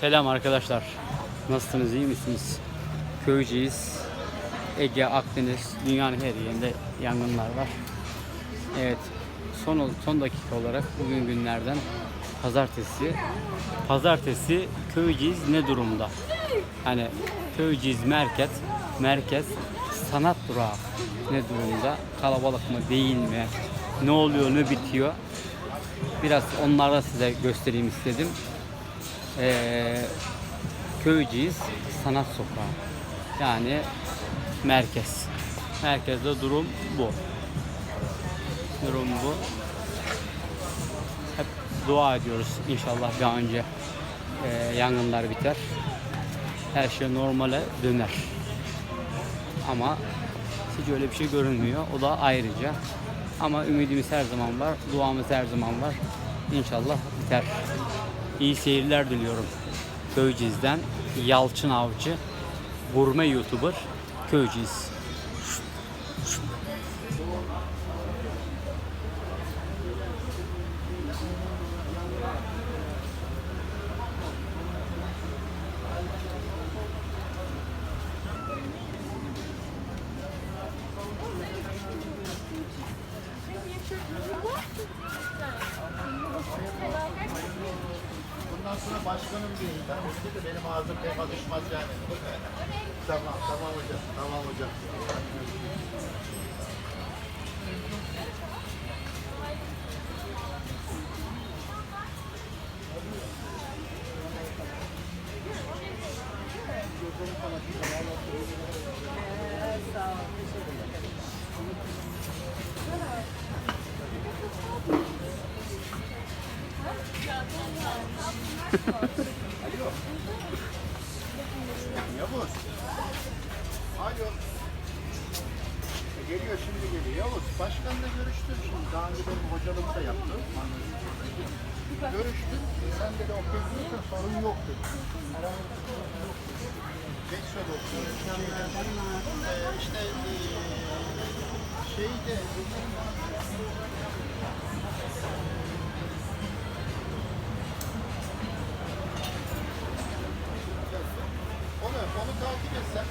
Selam arkadaşlar. Nasılsınız? iyi misiniz? Köyceğiz. Ege, Akdeniz, dünyanın her yerinde yangınlar var. Evet. Son son dakika olarak bugün günlerden pazartesi. Pazartesi Köyceğiz ne durumda? Hani Köyceğiz merkez, merkez sanat durağı ne durumda? Kalabalık mı değil mi? Ne oluyor, ne bitiyor? Biraz onlara size göstereyim istedim. Ee, Köyceğiz Sanat Sokağı. Yani merkez. Merkezde durum bu. Durum bu. Hep dua ediyoruz inşallah an önce e, yangınlar biter. Her şey normale döner. Ama hiç öyle bir şey görünmüyor. O da ayrıca. Ama ümidimiz her zaman var. Duamız her zaman var. İnşallah biter. İyi seyirler diliyorum. Köyceğiz'den Yalçın Avcı, gurme YouTuber Köyceğiz. Bundan sonra başkanım değil. Ben dedi de benim ağzım pek alışmaz yani. tamam, tamam hocam, tamam hocam. Yavuz. Alo. E, Geliyor şimdi geliyor. Yavuz, başkanla görüştüm şimdi. Daha önce benim hocalığımı da yaptım. Görüştüm. Sen de okey diyorsan sorun yok dedi. Geç söyle okuyorum. Ee, işte ee, şeyde takip etsem